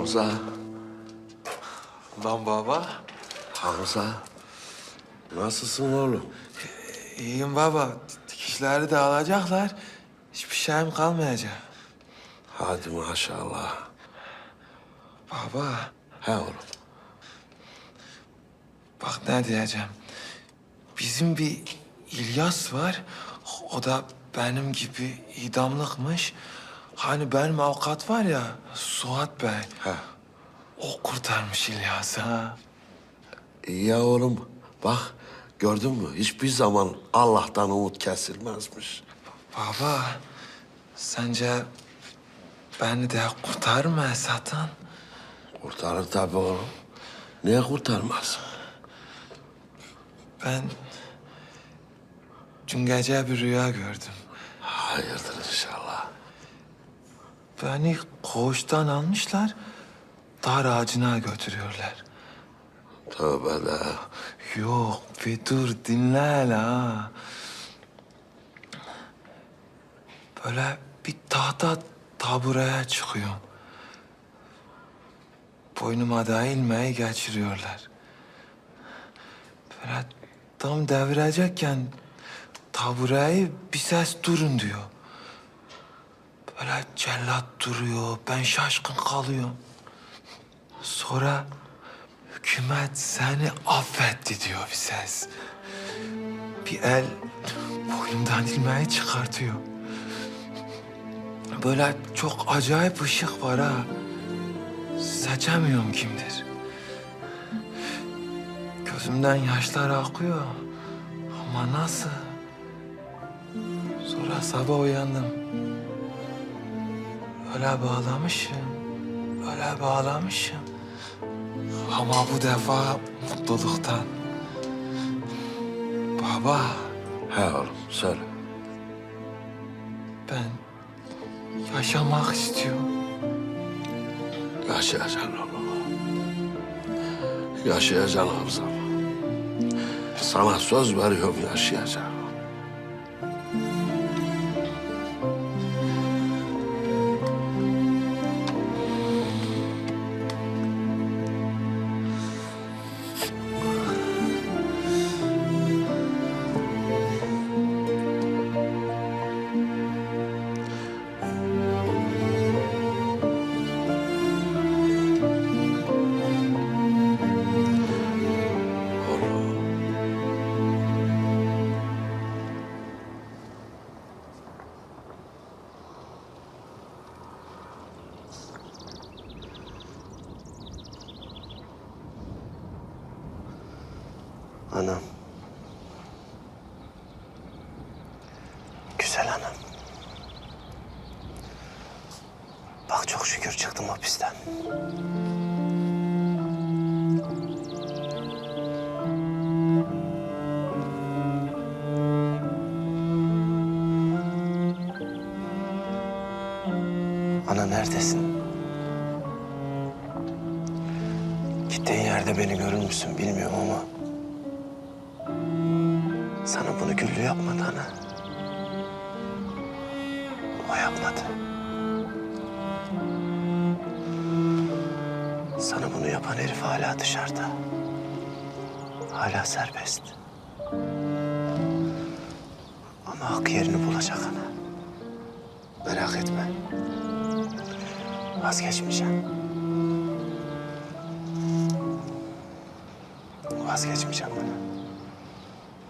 Hamza, Lan baba. Hamza. Nasılsın oğlum? İyiyim baba. Dikişleri de alacaklar. Hiçbir şeyim kalmayacak. Hadi maşallah. Baba He oğlum. bak ne diyeceğim. Bizim bir İlyas var. O da benim gibi idamlıkmış. Hani benim avukat var ya Suat Bey. He. O kurtarmış İlyas'ı ha. İyi ya oğlum. Bak gördün mü? Hiçbir zaman Allah'tan umut kesilmezmiş. Baba sence beni de kurtarır mı Esat'ın? Kurtarır tabii oğlum. Niye kurtarmaz? Ben dün gece bir rüya gördüm. Hayırdır. Beni koğuştan almışlar, dar ağacına götürüyorlar. Tövbe de. Yok bir dur dinle hele. Böyle bir tahta tabureye çıkıyorum. Boynuma da ilmeği geçiriyorlar. Böyle tam devirecekken tabureyi bir ses durun diyor. Böyle cellat duruyor, ben şaşkın kalıyorum. Sonra hükümet seni affetti diyor bir ses. Bir el boynumdan ilmeği çıkartıyor. Böyle çok acayip ışık var ha. Seçemiyorum kimdir. Gözümden yaşlar akıyor. Ama nasıl? Sonra sabah uyandım. Öyle bağlamışım. Öyle bağlamışım. Ama bu defa mutluluktan. Baba, He oğlum söyle. ben yaşamak istiyorum. Yaşayacaksın oğlum. Yaşayacaksın Hamza. Sana söz veriyorum yaşayacaksın. Anam. Güzel anam. Bak çok şükür çıktım hapisten. Ana neredesin? Gittiğin yerde beni görür müsün bilmiyorum ama... Sana bunu Güllü yapmadı ana. O yapmadı. Sana bunu yapan herif hala dışarıda. Hala serbest. Ama hak yerini bulacak ana. Merak etme. Vazgeçmeyeceğim. Vazgeçmeyeceğim ana.